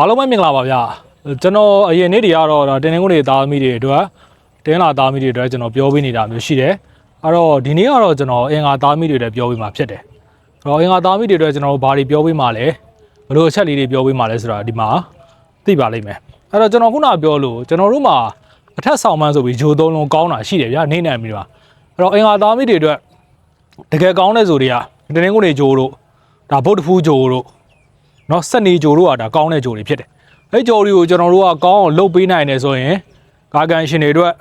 အားလုံးပဲမင်္ဂလာပါဗျာကျွန်တော်အရင်နေ့တွေကတော့ဒါတင်းနှင်းကုန်းတွေသားသမီးတွေအတွက်တင်းလာသားသမီးတွေအတွက်ကျွန်တော်ပြောပေးနေတာမျိုးရှိတယ်အဲ့တော့ဒီနေ့ကတော့ကျွန်တော်အင်္ဂါသားသမီးတွေအတွက်ပြောပေးမှာဖြစ်တယ်အဲ့တော့အင်္ဂါသားသမီးတွေအတွက်ကျွန်တော်တို့ဘာတွေပြောပေးမှာလဲဘယ်လိုအချက်လေးတွေပြောပေးမှာလဲဆိုတာဒီမှာသိပါလိမ့်မယ်အဲ့တော့ကျွန်တော်ခုနကပြောလို့ကျွန်တော်တို့မှာအထက်ဆောင်မှန်းဆိုပြီးဂျိုသုံးလုံးကောင်းတာရှိတယ်ဗျာနေနိုင်ပြီပါအဲ့တော့အင်္ဂါသားသမီးတွေအတွက်တကယ်ကောင်းတဲ့ဆိုတွေကတင်းနှင်းကုန်းတွေဂျိုတို့ဒါဗုဒ္ဓဖူးဂျိုတို့ เนาะစက်နေကြိုတို့ကဒါကောင်းတဲ့ကြိုတွေဖြစ်တယ်။အဲ့ကြိုတွေကိုကျွန်တော်တို့ကကောင်းအောင်လုပ်ပေးနိုင်တယ်ဆိုရင်ကာကန်ရှင်တွေအတွက်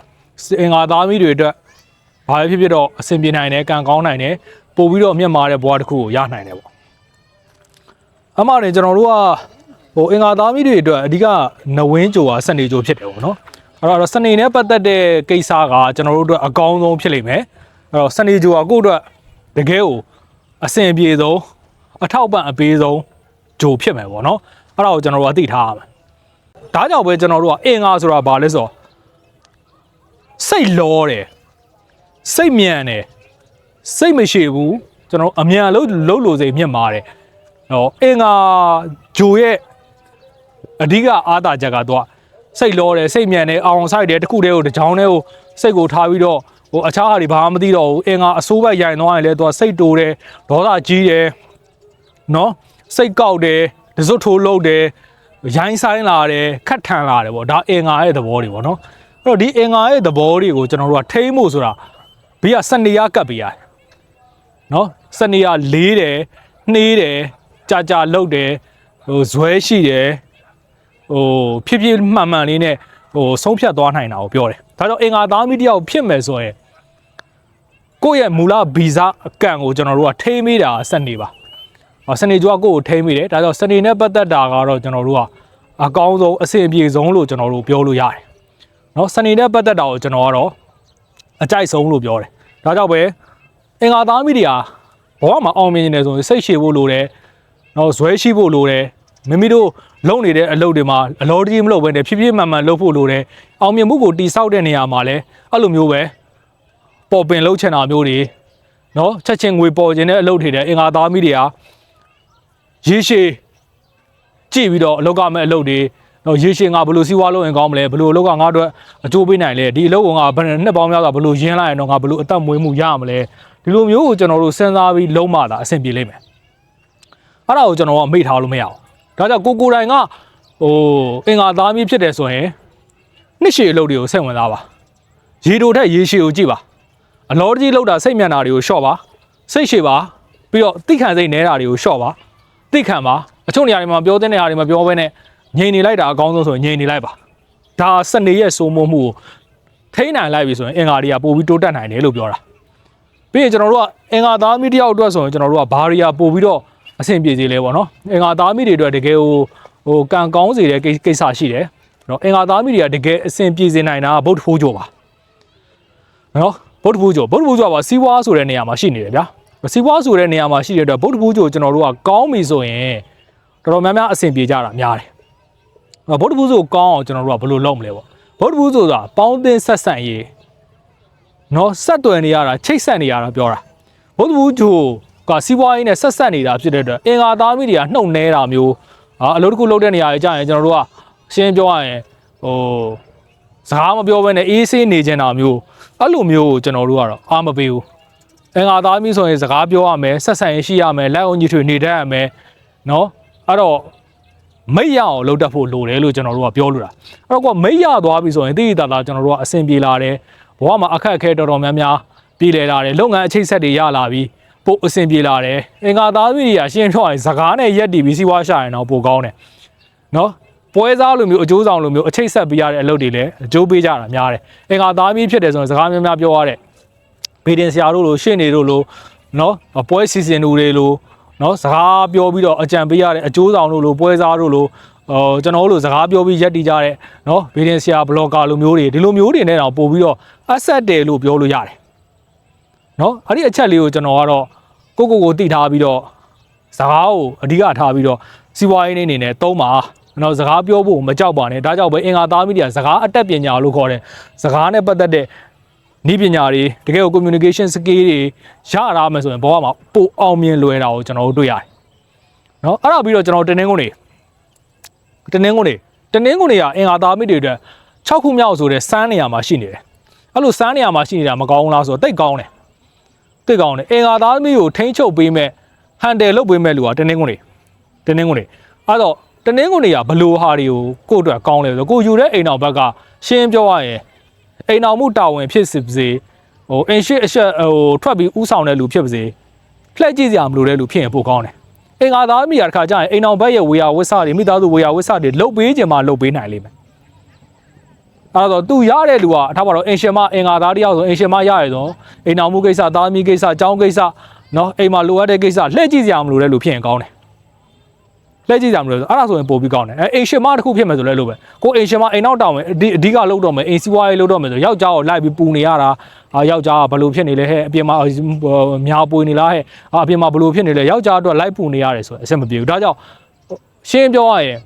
အင်္ဂါသားမီးတွေအတွက်ဘာပဲဖြစ်ဖြစ်တော့အဆင်ပြေနိုင်တယ်ကံကောင်းနိုင်တယ်ပို့ပြီးတော့အမျက်မာတဲ့ဘဝတစ်ခုကိုရနိုင်တယ်ပေါ့။အမှန်တည်းကျွန်တော်တို့ကဟိုအင်္ဂါသားမီးတွေအတွက်အဓိကနဝင်းကြိုကစက်နေကြိုဖြစ်တယ်ပေါ့နော်။အဲ့တော့စနေနဲ့ပတ်သက်တဲ့ကိစ္စကကျွန်တော်တို့အတွက်အကောင်းဆုံးဖြစ်လိမ့်မယ်။အဲ့တော့စနေကြိုကကိုယ့်အတွက်တကယ်ကိုအဆင်ပြေဆုံးအထောက်ပံ့အပေးဆုံး ဂျိုဖြစ်မယ်ပေါ့နော်အဲ့ဒါကိုကျွန်တော်တို့ကသိထားရမယ်ဒါကြောင့်ပဲကျွန်တော်တို့ကအင်္ဂါဆိုတာဘာလဲဆိုတော့စိတ်လောတယ်စိတ်မြန်တယ်စိတ်မရှိဘူးကျွန်တော်တို့အမြန်လို့လှုပ်လို့စိတ်မြင့်မာတယ်နော်အင်္ဂါဂျိုရဲ့အဓိကအားသာချက်ကတော့စိတ်လောတယ်စိတ်မြန်တယ်အောင်ဆိုင်တယ်တခုတည်းကိုတစ်ချောင်းတည်းကိုစိတ်ကိုထားပြီးတော့ဟိုအခြားဟာတွေဘာမှမသိတော့ဘူးအင်္ဂါအစိုးဘက်ရိုင်သွားရင်လည်းသူကစိတ်တိုးတယ်ဒေါသကြီးတယ်နော် စိတ်ကောက်တယ်ဒဇွတ်ထိုးလုံးတယ်ရိုင်းဆိုင်လာတယ်ခတ်ထန်လာတယ်ပေါ့ဒါအင်္ဂါရဲ့သဘောတွေပေါ့နော်အဲ့တော့ဒီအင်္ဂါရဲ့သဘောတွေကိုကျွန်တော်တို့ကထိမ့်ဖို့ဆိုတာဘေးကစနေရကပ်ပေးရတယ်နော်စနေရလေးတယ်နှေးတယ်ကြာကြာလှုပ်တယ်ဟိုဇွဲရှိတယ်ဟိုဖြစ်ဖြစ်မှန်မှန်လေးနဲ့ဟိုဆုံးဖြတ်သွားနိုင်တာကိုပြောတယ်ဒါကြောင့်အင်္ဂါသားမီတယောက်ဖြစ်မယ်ဆိုရင်ကိုယ့်ရဲ့မူလဗီဇအကန့်ကိုကျွန်တော်တို့ကထိမ့်မိတာစနေပါဟော စနေကြွားကိုကိုထိမ့်မိတယ်ဒါကြောင့်စနေနဲ့ပတ်သက်တာကတော့ကျွန်တော်တို့ကအကောင်းဆုံးအဆင်ပြေဆုံးလို့ကျွန်တော်တို့ပြောလို့ရတယ်เนาะစနေနဲ့ပတ်သက်တာကိုကျွန်တော်ကတော့အကြိုက်ဆုံးလို့ပြောတယ်ဒါကြောင့်ပဲအင်္ဂါသားမိတွေဟာဘဝမှာအောင်မြင်နေတယ်ဆိုရင်စိတ်ရှည်ဖို့လိုတယ်เนาะဇွဲရှိဖို့လိုတယ်မိမိတို့လုပ်နေတဲ့အလုပ်တွေမှာအလောတကြီးမလုပ်ဘဲနဲ့ဖြည်းဖြည်းမှန်မှန်လုပ်ဖို့လိုတယ်အောင်မြင်မှုကိုတိဆောက်တဲ့နေရာမှာလည်းအဲ့လိုမျိုးပဲပေါ်ပင်လှုပ်ချင်တာမျိုးတွေเนาะချက်ချင်းငွေပေါ်ခြင်းတဲ့အလုပ်တွေတဲ့အင်္ဂါသားမိတွေဟာ ရေရှည်ကြည့်ပြီးတော့အလောက်ကမဲ့အလုပ်တွေတော့ရေရှည်ငါဘယ်လိုစီးပွားလုပ်ရင်ကောင်းမလဲဘယ်လိုအလောက်ကငါအတွက်အကျိုးပေးနိုင်လဲဒီအလုပ်ကငါဘယ်နှစ်ပေါင်းများစွာဘယ်လိုရင်းလိုက်ရင်တော့ငါဘယ်လိုအသက်မွေးမှုရမလဲဒီလိုမျိုးကိုကျွန်တော်တို့စဉ်းစားပြီးလုံးမတာအဆင်ပြေလိမ့်မယ်အဲ့ဒါကိုကျွန်တော်ကမေ့ထားလို့မရအောင်ဒါကြောင့်ကိုကိုတိုင်ကဟိုအင်္ဂါသားမီးဖြစ်တယ်ဆိုရင်နှစ်ရှည်အလုပ်တွေကိုစိတ်ဝင်စားပါရေတိုထက်ရေရှည်ကိုကြည့်ပါအလောတကြီးလောက်တာစိတ်မျက်နှာတွေကိုရှော့ပါစိတ်ရှည်ပါပြီးတော့တိခံစိတ်နေတာတွေကိုရှော့ပါ သိခံပါအချို့နေရာတွေမှာပြောတဲ့နေရာတွေမှာပြောဘဲနဲ့ငြိမ်နေလိုက်တာအကောင်းဆုံးဆိုရင်ငြိမ်နေလိုက်ပါဒါစနေရဲ့စိုးမိုးမှုကိုထိန်းနိုင်လိုက်ပြီဆိုရင်အင်္ဂါတွေကပို့ပြီးတိုးတက်နိုင်တယ်လို့ပြောတာပြီးရင်ကျွန်တော်တို့ကအင်္ဂါသားမိတစ်ယောက်အတွက်ဆိုရင်ကျွန်တော်တို့ကဘာရီယာပို့ပြီးတော့အဆင်ပြေစေလဲပေါ့နော်အင်္ဂါသားမိတွေအတွက်တကယ်ဟိုဟိုကံကောင်းစေတဲ့ကိကိစ္စရှိတယ်နော်အင်္ဂါသားမိတွေကတကယ်အဆင်ပြေစေနိုင်တာကဗုဒ္ဓဖိုးကြောပါနော်ဗုဒ္ဓဖိုးကြောဗုဒ္ဓဖိုးကြောကစီးပွားဆိုတဲ့နေရာမှာရှိနေတယ်ဗျာ စီးပွားဆိုတဲ့နေရာမှာရှိတဲ့အတွက်ဗုဒ္ဓဘူးကျိုကျွန်တော်တို့ကကောင်းပြီဆိုရင်တော်တော်များများအဆင်ပြေကြတာများတယ်။အဲ့ဗုဒ္ဓဘူးဆိုကောင်းအောင်ကျွန်တော်တို့ကဘယ်လိုလုပ်မလဲပေါ့။ဗုဒ္ဓဘူးဆိုတာပေါင်းသင်းဆက်ဆံရေးနော်ဆက်သွယ်နေရတာချိတ်ဆက်နေရတာပြောတာ။ဗုဒ္ဓဘူးကျိုကစီးပွားရေးနဲ့ဆက်ဆက်နေတာဖြစ်တဲ့အတွက်အင်္ဂါသားမိတွေကနှုတ်နေတာမျိုးဟာအလုပ်တစ်ခုလုပ်တဲ့နေရာကြီးကြာရင်ကျွန်တော်တို့ကရှင်းပြောရရင်ဟိုစကားမပြောဘဲနဲ့အေးဆေးနေကြတာမျိုးအဲ့လိုမျိုးကိုကျွန်တော်တို့ကတော့အားမပေးဘူး။ အင်္ဂါသားသမီးဆိုရင်စကားပြောရမယ်ဆက်ဆံရေးရှိရမယ်လက်အောင်ကြီးထွေနေတတ်ရမယ်နော်အဲ့တော့မိတ်ရအောင်လုပ်တတ်ဖို့လိုတယ်လို့ကျွန်တော်တို့ကပြောလိုတာအဲ့တော့ကမိတ်ရသွားပြီဆိုရင်တိတိတသာကျွန်တော်တို့ကအဆင်ပြေလာတယ်ဘဝမှာအခက်အခဲတော်တော်များများပြည်လည်လာတယ်လုပ်ငန်းအခြေဆက်တွေရလာပြီးပို့အဆင်ပြေလာတယ်အင်္ဂါသားသမီးတွေကရှင်းထွက်ရင်စကားနဲ့ရက်တီပြီးစီးပွားရှာရင်တော့ပိုကောင်းတယ်နော်ပွဲစားလိုမျိုးအကျိုးဆောင်လိုမျိုးအခြေဆက်ပေးရတဲ့အလုပ်တွေလည်းအကျိုးပေးကြတာများတယ်အင်္ဂါသားသမီးဖြစ်တယ်ဆိုရင်စကားများများပြောရတဲ့ ဗေဒင်ဆရာတို့လိုရှင့်နေတို့လိုနော်ပွဲစီစဉ်သူတွေလိုနော်စကားပြောပြီးတော့အကြံပေးရတဲ့အကျိုးဆောင်တို့လိုပွဲစားတို့လိုဟိုကျွန်တော်တို့လိုစကားပြောပြီးရက်တည်ကြတဲ့နော်ဗေဒင်ဆရာဘလော့ကာလိုမျိုးတွေဒီလိုမျိုးတွေနဲ့တော့ပို့ပြီးတော့အဆက်တယ်လို့ပြောလို့ရတယ်နော်အဲ့ဒီအချက်လေးကိုကျွန်တော်ကတော့ကိုကိုကိုတည်ထားပြီးတော့စကားကိုအဓိကထားပြီးတော့စီးပွားရေးအနေနဲ့သုံးပါနော်စကားပြောဖို့မကြောက်ပါနဲ့ဒါကြောင့်ပဲအင်္ဂါသားမိတွေကစကားအတက်ပညာလို့ခေါ်တယ်စကားနဲ့ပတ်သက်တဲ့ နည်းပညာတွေတကယ်ကို communication skill တွေရတာမှဆိုရင်ဘဝမှာပိုအောင်မြင်လွယ်တာကိုကျွန်တော်တို့တွေ့ရတယ်။နော်အဲ့ဒါပြီးတော့ကျွန်တော်တင်းနှင်းကုန်တွေတင်းနှင်းကုန်တွေတင်းနှင်းကုန်တွေကအင်အားသားမိတွေအတွက်6ခုမြောက်ဆိုတဲ့စမ်းနေရာမှာရှိနေတယ်။အဲ့လိုစမ်းနေရာမှာရှိနေတာမကောင်းလားဆိုတော့တိတ်ကောင်းတယ်။တိတ်ကောင်းတယ်။အင်အားသားမိကိုထိန်းချုပ်ပေးမဲ့ handle လုပ်ပေးမဲ့လူကတင်းနှင်းကုန်တွေတင်းနှင်းကုန်တွေအဲ့တော့တင်းနှင်းကုန်တွေကဘလို့ဟာတွေကိုကိုယ့်အတွက်ကောင်းလဲဆိုတော့ကိုယူတဲ့အိမ်တော်ဘက်ကရှင်းပြောရရင် အိမ်တော်မှုတာဝန်ဖြစ်စစ်ပါစေဟိုအင်ရှိအရှက်ဟိုထွက်ပြီးဥဆောင်တဲ့လူဖြစ်ပါစေလှည့်ကြည့်စရာမလိုတဲ့လူဖြစ်ရင်ပိုကောင်းတယ်အင်္ဂါသားမိရတစ်ခါကျရင်အိမ်အောင်ဘက်ရဲ့ဝေယဝစ္စတွေမိသားစုဝေယဝစ္စတွေလုတ်ပေးခြင်းမှလုတ်ပေးနိုင်လိမ့်မယ်အဲ့တော့သူရတဲ့လူကအထားပါတော့အင်ရှင်မအင်္ဂါသားတယောက်ဆိုအင်ရှင်မရရဆိုအိမ်အောင်မှုကိစ္စသားသမီးကိစ္စအကြောင်းကိစ္စနော်အိမ်မှာလိုအပ်တဲ့ကိစ္စလှည့်ကြည့်စရာမလိုတဲ့လူဖြစ်ရင်ကောင်းတယ် လှည့်ကြည့်စရာမလိုဆိုအဲ့ဒါဆိုရင်ပိုပြီးကောင်းတယ်အဲအိမ်ရှင်မတစ်ခုဖြစ်မယ်ဆိုလဲလို့ပဲကိုအိမ်ရှင်မအိမ်နောက်တောင်းမယ်အဓိအဓိကလုပ်တော့မယ်အိမ်စီးပွားရေးလုပ်တော့မယ်ဆိုယောက်ျားကိုလိုက်ပြီးပူနေရတာအာယောက်ျားကဘလို့ဖြစ်နေလဲဟဲ့အပြင်မှာများပွေနေလားဟဲ့အာအပြင်မှာဘလို့ဖြစ်နေလဲယောက်ျားအတွက်လိုက်ပူနေရတယ်ဆိုရင်အဆင်မပြေဘူးဒါကြောင့်ရှင်းပြောရရင်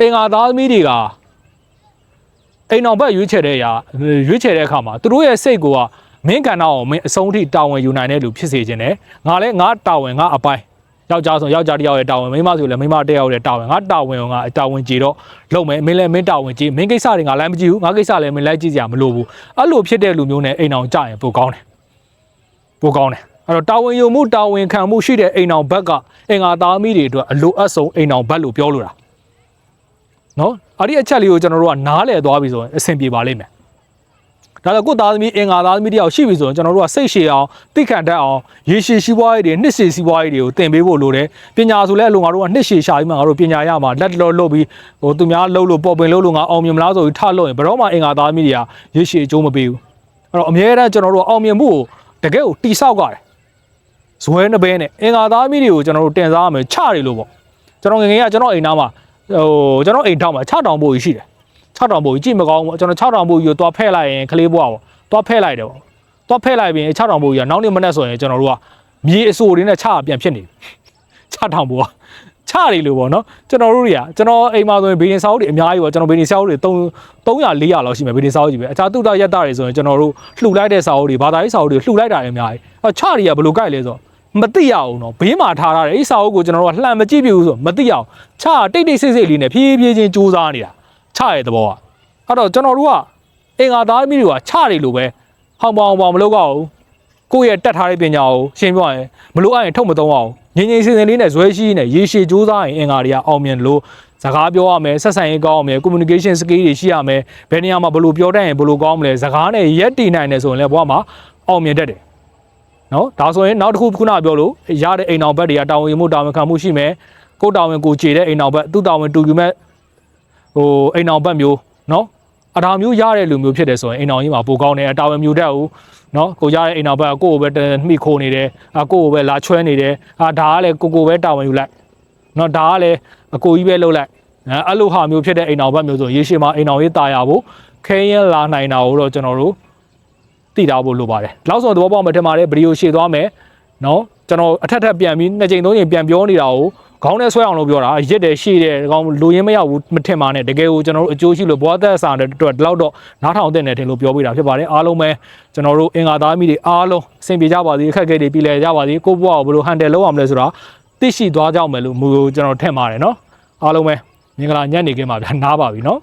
အင်္ဂါသားသမီးတွေကအိမ်အောင်ဘက်ရွေးချယ်တဲ့အရာရွေးချယ်တဲ့အခါမှာသူတို့ရဲ့စိတ်ကမင်းကဏ္ဍကိုမင်းအဆုံးထိတာဝန်ယူနိုင်တဲ့လူဖြစ်စေခြင်းနဲ့ငါလည်းငါတာဝန်ငါအပိုင်း ယောက်ျားဆိုယောက်ျားတစ်ယောက်ရဲ့တာဝန်မိန်းမဆိုလည်းမိန်းမတစ်ယောက်ရဲ့တာဝန်ငါတာဝန်ကိုငါတာဝန်ကြည့်တော့လုပ်မယ်မင်းလည်းမင်းတာဝန်ကြည့်မင်းကိစ္စတွေငါလည်းမကြည့်ဘူးငါကိစ္စလည်းမင်းလိုက်ကြည့်စရာမလိုဘူးအဲ့လိုဖြစ်တဲ့လူမျိုးနဲ့အိမ်အောင်ကြရင်ပိုကောင်းတယ်ပိုကောင်းတယ်အဲ့တော့တာဝန်ယူမှုတာဝန်ခံမှုရှိတဲ့အိမ်အောင်ဘက်ကအင်္ဂါသားမိတွေအတွက်အလိုအပ်ဆုံးအိမ်အောင်ဘက်လို့ပြောလို့တာနော်အဲ့ဒီအချက်လေးကိုကျွန်တော်တို့ကနားလည်သွားပြီဆိုရင်အဆင်ပြေပါလိမ့်မယ် ဒါတော့ကိုယ့်သားသမီးအင်္ဂါသားသမီးတယောက်ရှိပြီဆိုရင်ကျွန်တော်တို့ကစိတ်ရှည်အောင်သိခံတတ်အောင်ရေရှည်စီးပွားရေးတွေနှစ်ရှည်စီးပွားရေးတွေကိုသင်ပေးဖို့လိုတယ်ပညာဆိုလဲအလိုငါတို့ကနှစ်ရှည်ရှာပြီးမှငါတို့ပညာရမှာလက်တော်လုပ်ပြီးဟိုသူများလှုပ်လို့ပေါ်ပင်လှုပ်လို့ငါအောင်မြင်မလားဆိုပြီးထလို့ရင်ဘယ်တော့မှအင်္ဂါသားသမီးတွေကရေရှည်အကျိုးမပေးဘူးအဲ့တော့အမြဲတမ်းကျွန်တော်တို့အောင်မြင်မှုကိုတကယ်ကိုတိဆောက်ကြတယ်ဇွဲနှစ်ဘဲနဲ့အင်္ဂါသားသမီးတွေကိုကျွန်တော်တို့တင်စားရမယ်ချတယ်လို့ပေါ့ကျွန်တော်ငယ်ငယ်ကကျွန်တော်အိမ်သားမှာဟိုကျွန်တော်အိမ်ထောင်မှာ6တောင်ပို့ကြီးရှိတယ် 6တောင်ပို့ကြီးကြည့်မကောင်းဘူးကျွန်တော်6တောင်ပို့ကြီးကိုတွားဖဲ့လိုက်ရင်ကလေးဘွားပေါ့သွားဖဲ့လိုက်တယ်ပေါ့သွားဖဲ့လိုက်ပြီး6တောင်ဘိုးကြီးကနောက်နေ့မနေ့ဆိုရင်ကျွန်တော်တို့ကမြေအစိုးတွေနဲ့ချပြန်ဖြစ်နေ6တောင်ဘိုးကချတယ်လို့ပေါ့နော်ကျွန်တော်တို့တွေကကျွန်တော်အိမ်မှာဆိုရင်ဘေးရင်စာအုပ်တွေအများကြီးပေါ့ကျွန်တော်ဘေးရင်စာအုပ်တွေ3 300 400လောက်ရှိမယ်ဘေးရင်စာအုပ်ကြီးပဲအခြားတုတရက်တာတွေဆိုရင်ကျွန်တော်တို့လှူလိုက်တဲ့စာအုပ်တွေဘာသာရေးစာအုပ်တွေလှူလိုက်တာတွေအများကြီးအဲချတွေကဘယ်လိုကြိုက်လဲဆိုတော့မသိရအောင်တော့ဘေးမှာထားထားတယ်အဲ့စာအုပ်ကိုကျွန်တော်တို့ကလှန်မကြည့်ပြဘူးဆိုတော့မသိအောင်ချတိတ်တိတ်ဆိတ်ဆိတ်လေးနဲ့ဖြည်းဖြည်းချင်းစူးစမ်းနေတာ ချရဲ့သဘောကအဲ့တော့ကျွန်တော်တို့ကအင်္ဂါသားမိတွေကချတယ်လို့ပဲဟောင်ပေါင်ပေါင်မလုပ်တော့ဘူးကိုယ့်ရဲ့တက်ထားတဲ့ပညာကိုရှင်းပြရင်မလို့အရင်ထုတ်မသုံးအောင်ငင်းငင်းစင်စင်လေးနဲ့ဇွဲရှိနဲ့ရေရှည်ကြိုးစားရင်အင်္ဂါတွေကအောင်မြင်လို့စကားပြောရမယ်ဆက်ဆံရေးကောင်းအောင်မယ် communication skill တွေရှိရမယ်ဘယ်နေရာမှာဘယ်လိုပြောတတ်ရင်ဘယ်လိုကောင်းမလဲစကားနဲ့ရက်တည်နိုင်တယ်ဆိုရင်လည်းဘဝမှာအောင်မြင်တတ်တယ်နော်ဒါဆိုရင်နောက်တစ်ခုခုနပြောလို့ရတဲ့အိမ်အောင်ဘက်တွေကတာဝန်ယူမှုတာဝန်ခံမှုရှိမယ်ကိုယ်တာဝန်ကိုခြေတဲ့အိမ်အောင်ဘက်သူ့တာဝန်တူယူမဲ့ ဟိုအိမ်အောင်ပတ်မျိုးနော်အတာမျိုးရတဲ့လူမျိုးဖြစ်တယ်ဆိုရင်အိမ်အောင်ကြီးမှာပိုကောင်းတယ်အတာဝန်မျိုးတတ်ဦးနော်ကိုရတဲ့အိမ်အောင်ပတ်ကိုကိုပဲမိခိုးနေတယ်အကိုကိုပဲလာချွဲနေတယ်အာဒါကလည်းကိုကိုပဲတာဝန်ယူလိုက်နော်ဒါကလည်းအကိုကြီးပဲလှုပ်လိုက်အဲ့လိုဟာမျိုးဖြစ်တဲ့အိမ်အောင်ပတ်မျိုးဆိုရေရှည်မှာအိမ်အောင်ရေးတာရဖို့ခဲရင်လာနိုင်တာကိုတော့ကျွန်တော်တို့သိထားဖို့လိုပါတယ်။နောက်ဆုံးသဘောပေါက်မှထင်ပါတယ်ဗီဒီယိုရှေ့သွားမယ်။နော်ကျွန်တော်အထက်ထပ်ပြန်ပြီးနှစ်ကြိမ်သုံးကြိမ်ပြန်ပြောနေတာကို ခေါင်းနဲ့ဆွဲအောင်လို့ပြောတာရစ်တယ်ရှေ့တယ်ဒီကောင်လူရင်းမရောက်ဘူးမထင်ပါနဲ့တကယ်ကိုကျွန်တော်တို့အကျိုးရှိလို့ဘွားသက်စာတဲ့အတွက်ဒီလောက်တော့နားထောင်တဲ့နယ်ထင်လို့ပြောပြတာဖြစ်ပါတယ်အားလုံးပဲကျွန်တော်တို့အင်္ဂါသားမိတွေအားလုံးအဆင်ပြေကြပါစေအခက်အခဲတွေပြည်လည်ကြပါစေကိုယ့်ဘဝကိုဘယ်လိုဟန်တယ်လုပ်အောင်လဲဆိုတာသိရှိသွားကြအောင်မယ်လို့မူကျွန်တော်ထင်ပါတယ်နော်အားလုံးပဲမင်္ဂလာညနေခင်းပါဗျာနားပါပြီနော်